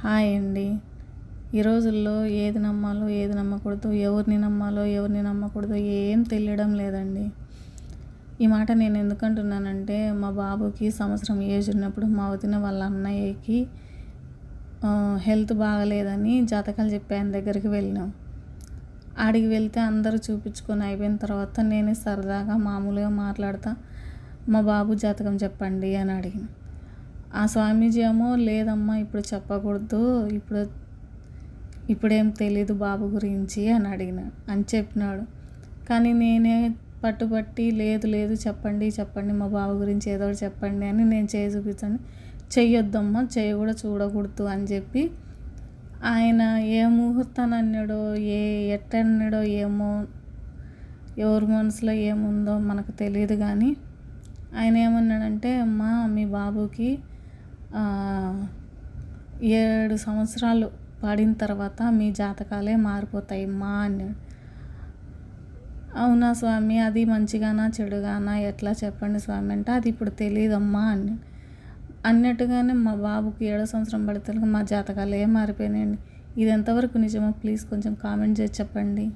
Hi అండి. ఈ రోజుల్లో ఏది నమ్మాలో ఏది నమ్మకూడదు ఎవరిని నమ్మాలో ఎవరిని నమ్మకూడదు ఏం తెలియడం లేదండి. ఈ మాట నేను ఎందుకంటున్నానంటే మా బాబుకి సంవత్సరం ఏజ్ ఉన్నప్పుడు మా వదిన వాళ్ళ అన్నయ్యకి హెల్త్ బాగలేదని జాతకాలు చెప్పి ఆయన దగ్గరికి వెళ్ళినాం. ఆడికి వెళ్తే అందరూ చూపించుకొని అయిపోయిన తర్వాత నేనే సరదాగా మామూలుగా మాట్లాడతా మా బాబు జాతకం చెప్పండి అని అడిగిన. ఆ స్వామీజీ ఏమో లేదమ్మా ఇప్పుడు చెప్పకూడదు. ఇప్పుడు ఇప్పుడేం తెలీదు బాబు గురించి అని అడిగిన అని చెప్పినాడు. కానీ నేనే పట్టుబట్టి లేదు లేదు చెప్పండి చెప్పండి మా బాబు గురించి ఏదో ఒకటి చెప్పండి అని నేను చేయి చూపించండి చెయ్యొద్దమ్మా చెయ్యి కూడా చూడకూడదు అని చెప్పి ఆయన ఏ ముహూర్తాన్ని అన్నాడో ఏ ఎట్టన్నాడో ఏమో ఎవరి మనసులో ఏముందో మనకు తెలియదు కానీ ఆయన ఏమన్నాడంటే అమ్మా మీ బాబుకి ఏడు సంవత్సరాలు పడిన తర్వాత మీ జాతకాలే మారిపోతాయి మా అన్నాడు అవునా స్వామి? అది మంచిగానా చెడుగానా? ఎట్లా చెప్పండి స్వామి అంటే అది ఇప్పుడు తెలియదమ్మా అని. అన్నట్టుగానే మా బాబుకి ఏడో సంవత్సరం పడితే మా జాతకాలు ఏం మారిపోయినాయండి. ఇది ఎంతవరకు నిజమో ప్లీజ్ కొంచెం కామెంట్ చేసి చెప్పండి.